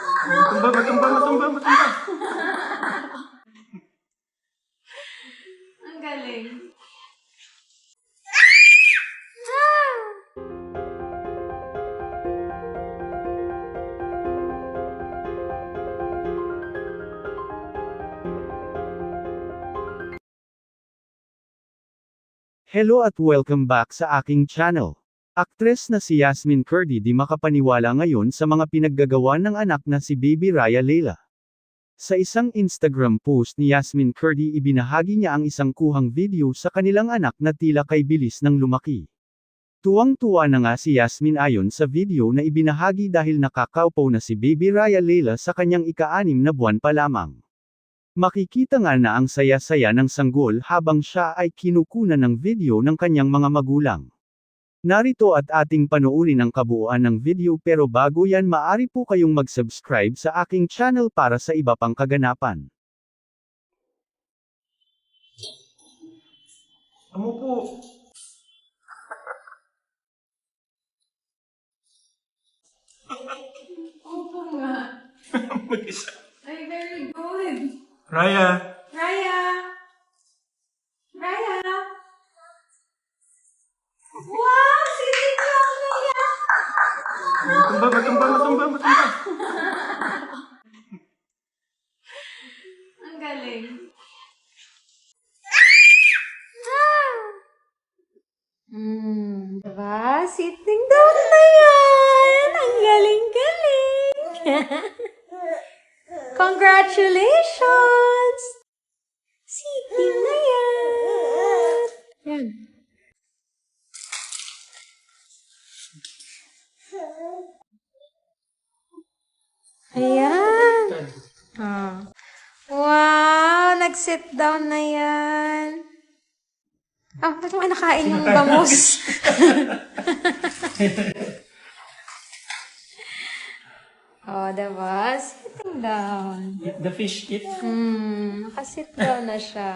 Matumba, matumba, matumba, matumba. Ang galing. Hello at welcome back sa aking channel. Aktres na si Yasmin Curdy di makapaniwala ngayon sa mga pinaggagawa ng anak na si Baby Raya Leila. Sa isang Instagram post ni Yasmin Curdy ibinahagi niya ang isang kuhang video sa kanilang anak na tila kay bilis ng lumaki. Tuwang-tuwa na nga si Yasmin ayon sa video na ibinahagi dahil nakakaupo na si Baby Raya Leila sa kanyang ika-anim na buwan pa lamang. Makikita nga na ang saya-saya ng sanggol habang siya ay kinukunan ng video ng kanyang mga magulang. Narito at ating panoorin ang kabuuan ng video pero bago yan maari po kayong mag-subscribe sa aking channel para sa iba pang kaganapan. Amo po. Opo nga. Mag-isa. Ay, very good. Raya! Raya! Wow! Sitting lang na yan! Matumba, matumba, matumba, matumba. Ang galing. Hmm, diba? Sitting down na yan! Ang galing-galing! Congratulations! Sitting na yan! Yan. Nag-sit down na yan. Ah, ba't mo nakain yung bangus? oh, diba? Sitting down. The fish, eat. Hmm, nakasit down na siya.